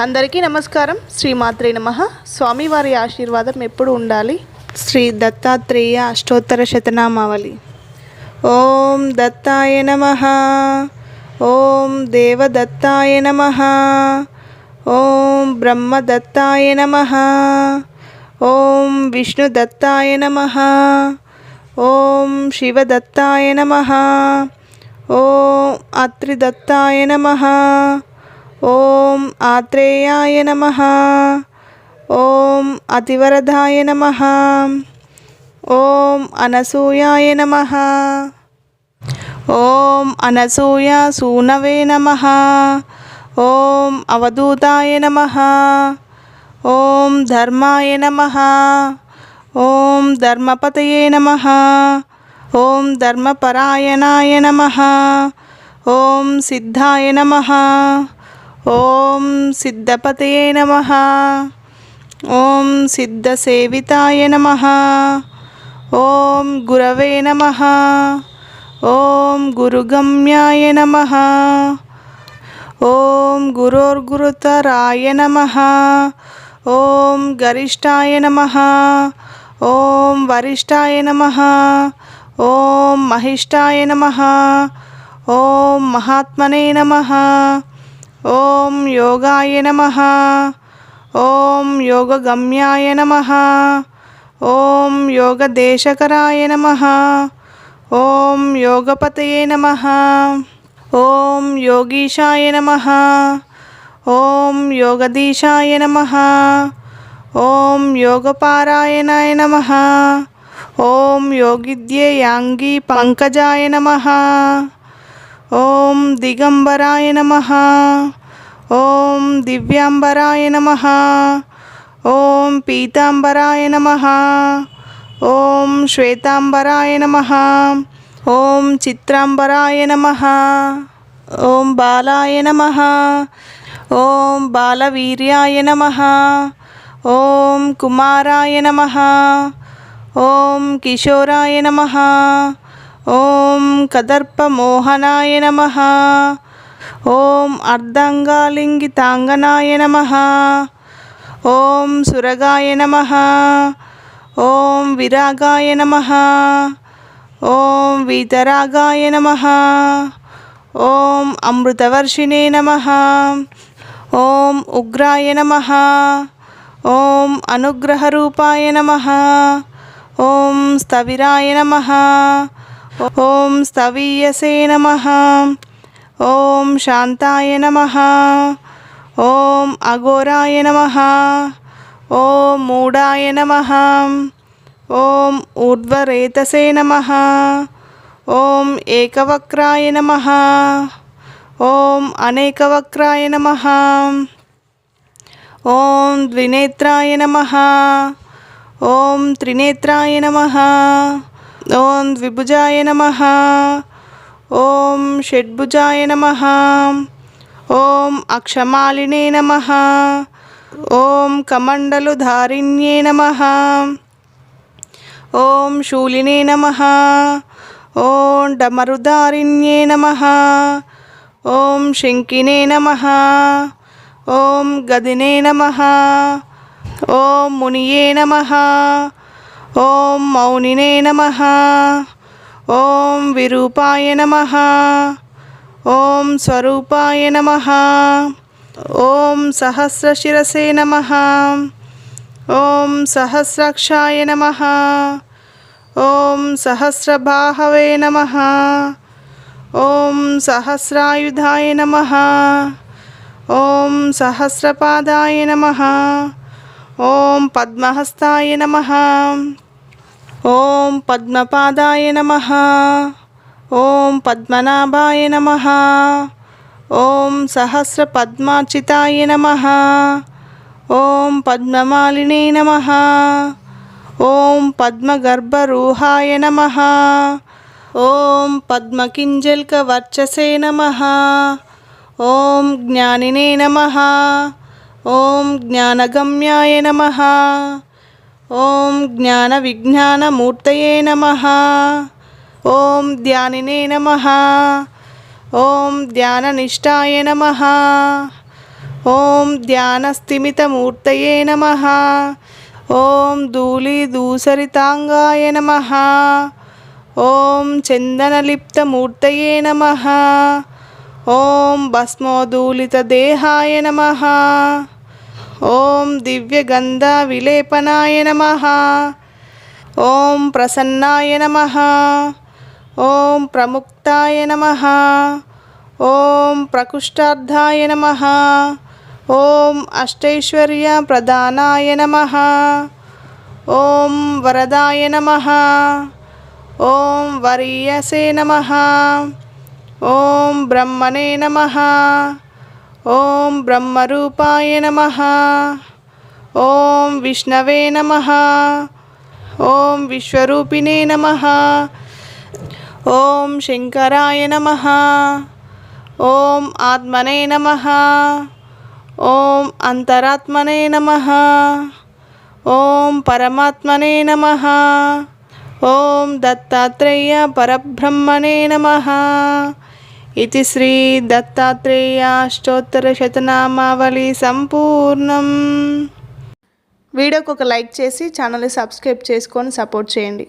అందరికీ నమస్కారం. శ్రీమాత్రే నమ. స్వామివారి ఆశీర్వాదం ఎప్పుడు ఉండాలి? శ్రీ దత్తాత్రేయ అష్టోత్తర శతనామావళి. ఓం దత్తాయ నమ. ఓం దేవదత్తాయ నమ. ఓం బ్రహ్మదత్తాయ నమ. ఓం విష్ణుదత్తాయ నమ. ఓం శివదత్తాయ నమ. ఓం అత్రిదత్తాయ నమ. ఓం ఆత్రేయాయ నమ. ఓం అతివరదాయ నమ. ఓం అనసూయాయ నమ. ఓం అనసూయ సూనవే నమ. ఓం అవధూతాయ నమ. ఓం ధర్మాయ నమ. ఓం ధర్మపతయే నమ. ఓం ధర్మపరాయణాయ నమ. ఓం సిద్ధాయ నమ. ఓం సిద్ధపతయే నమ. ఓం సిద్ధసేవితాయ నమ. ఓం గురవే నమ. ఓం గురుగమ్యాయ నమ. ఓం గురోర్గురుతరాయ నమ. ఓం గరిష్టాయ నమ. ఓం వరిష్టాయ నమ. ఓం మహిష్టాయ నమ. ఓం మహాత్మనే నమ. ఓం యోగాయ నమ. ఓం యోగగమ్యాయ నమ. ఓం యోగదేశకరాయ నమ. ఓం యోగపతయే నమ. ఓం యోగీశాయ నమ. ఓం యోగదీశాయ నమ. ఓం యోగపారాయణాయ నమ. ఓం యోగిద్యే యాంగీ పంకజాయ నమ. ఓం దిగంబరాయ నమ. ఓం దివ్యాంబరాయ నమ. ఓం పీతాంబరాయ నమ. ఓం శ్వేతాంబరాయ నమ. ఓం చిత్రాంబరాయ నమ. ఓం బాలాయ నమ. ఓం బాలవీర్యాయ నమ. ఓం కుమారాయ నమ. ఓం కిశోరాయ నమ. ఓం కదర్పమోహనాయ నమ. ఓం అర్ధంగాలింగితాంగనాయ నమ. ఓం సురగాయ నమ. ఓం విరాగాయ నమ. ఓం వీతరాగాయ నమ. ఓం అమృతవర్షిణే నమ. ఓం ఉగ్రాయ నమ. ఓం అనుగ్రహరూపాయ నమ. ఓం స్థవిరాయ నమ. ఓం స్థవీయసే నమ. ఓం శాంతాయ నమ. ఓం అఘోరాయ నమ. ఓం మూఢాయ నమ. ఓం ఊర్ధ్వరేతసే నమ. ఓం ఏకవక్రాయ నమ. ఓం అనేకవక్రాయ నమ. ఓం ద్వినేత్రాయ నమ. ఓం త్రినేత్రాయ నమ. ఓం ద్విభుజాయ నమ. ఓం షడ్భుజాయ నమ. ఓం అక్షమాలినే నమ. ఓం కమండలుధారిణ్యే నమ. ఓం శూలినే నమ. ఓం డమరుదారిణ్యే నమ. ఓం శంకినే నమ. ఓం గదినే నమ. ఓం మునియే నమ. ఓం మౌనినే నమ. ఓం విరూపాయ నమ. ఓం స్వరూపాయ నమ. ఓం సహస్రశిరసే నమ. ఓం సహస్రాక్షాయ నమ. ఓం సహస్రబాహవే నమ. ఓం సహస్రాయుధాయ నమ. ఓం సహస్రపాదాయ నమ. ఓం పద్మహస్తాయ నమ. ఓం పద్మపాదాయ నమ. ఓం పద్మనాభాయ నమ. ఓం సహస్ర పద్మార్చితాయ నమ. ఓం పద్మమాలినే నమ. ఓం పద్మగర్భరూహాయ నమ. ఓం పద్మకింజల్కవర్చసే నమ. ఓం జ్ఞానినే నమ. ఓం జ్ఞానగమ్యాయ నమ. ఓం జ్ఞాన విజ్ఞానమూర్తయే నమ. ఓం ధ్యానినే నమ. ఓం ధ్యాననిష్టాయ నమ. ఓం ధ్యానస్థిమితమూర్తయే నమ. ఓం ధూళిదూసరితాంగాయ నమ. ఓం చందనలిప్తమూర్తయే నమ. ఓం భస్మోదూలితదేహాయ నమ. ఓం దివ్యగంధ విలేపనాయ నమ. ఓం ప్రసన్నాయ నమ. ఓం ప్రముక్తాయ నమ. ఓం ప్రకుష్టార్థాయ నమ. ఓం అష్టైశ్వర్య ప్రధానాయ నమ. ఓం వరదాయ నమ. ఓం వరీయసే నమ. ఓం బ్రహ్మణే నమ. ఓం బ్రహ్మరూపాయ నమ. ఓం విష్ణవే నమ. ఓం విశ్వరూపిణే నమ. ఓం శంకరాయ నమ. ఓం ఆత్మనే నమ. ఓం అంతరాత్మనే నమ. ఓం పరమాత్మనే నమ. ఓం దత్తాత్రేయ పరబ్రహ్మణే నమ. ఇది శ్రీ దత్తాత్రేయ అష్టోత్తరశతనామావళి సంపూర్ణం వీడియోకి ఒక లైక్ చేసి ఛానల్ని సబ్స్క్రైబ్ చేసుకొని సపోర్ట్ చేయండి.